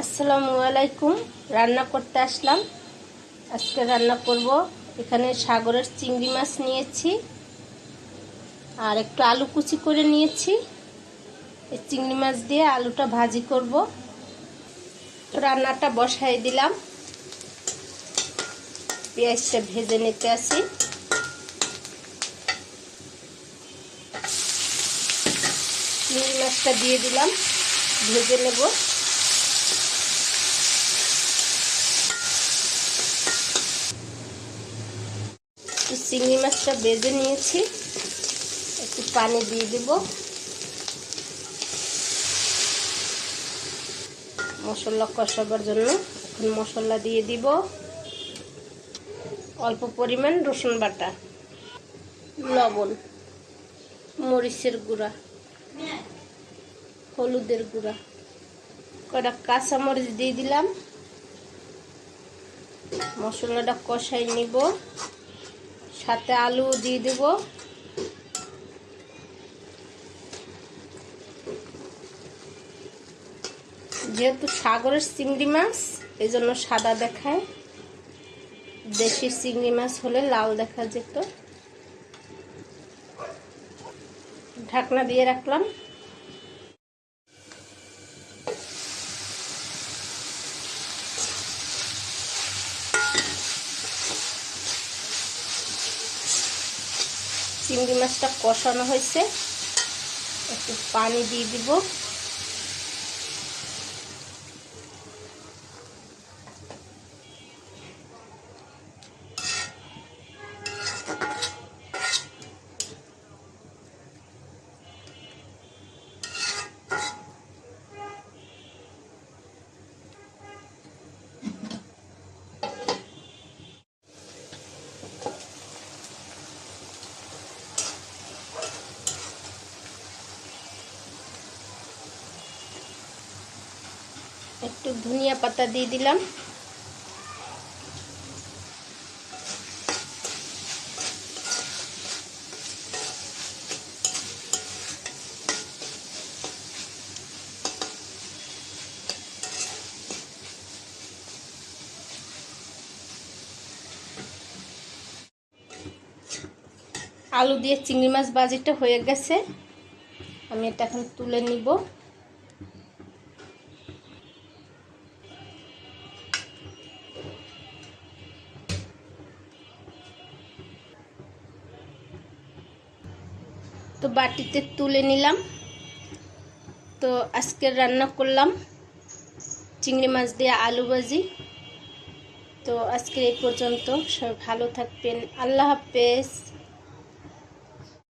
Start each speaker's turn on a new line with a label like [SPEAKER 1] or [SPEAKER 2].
[SPEAKER 1] আসসালামু আলাইকুম। রান্না করতে আসলাম। আজকে রান্না করব। এখানে সাগরের চিংড়ি মাছ নিয়েছি আর একটু আলু কুচি করে নিয়েছি। এই চিংড়ি মাছ দিয়ে আলুটা ভাজি করব। তো রান্নাটা বসাই দিলাম। পেঁয়াজটা ভেজে নিতে আসি। চিংড়ি মাছটা দিয়ে দিলাম। ভেজে নেব। একটু চিংড়ি মাছটা বেজে নিয়েছি। একটু পানি দিয়ে দেব। মশলা কষাবার জন্য এখন মশলা দিয়ে দিব। অল্প পরিমাণ রসুন বাটা, লবণ, মরিচের গুঁড়া, হলুদের গুঁড়া কটা কাঁচা মরিচ দিয়ে দিলাম। মশলাটা কষাই নিব। সাথে আলু দিয়ে দেব। যেহেতু সাগরের চিংড়ি মাছ এই জন্য সাদা দেখায়। দেশি চিংড়ি মাছ হলে লাল দেখা যেত। ঢাকনা দিয়ে রাখলাম। চিংড়ি মাছটা কষানো হয়েছে। একটু পানি দিয়ে দিব। একটু ধনিয়া পাতা দিয়ে দিলাম। আলু দিয়ে চিংড়ি মাছ বাজিটা হয়ে গেছে। আমি এটা এখন তুলে নিব। তো বাটিতে তুলে নিলাম। তো আজকে রান্না করলাম চিংড়ি মাছ দিয়ে আলু ভাজি। তো আজকে এই পর্যন্ত সব ভালো থাকবেন। আল্লাহ হাফেজ।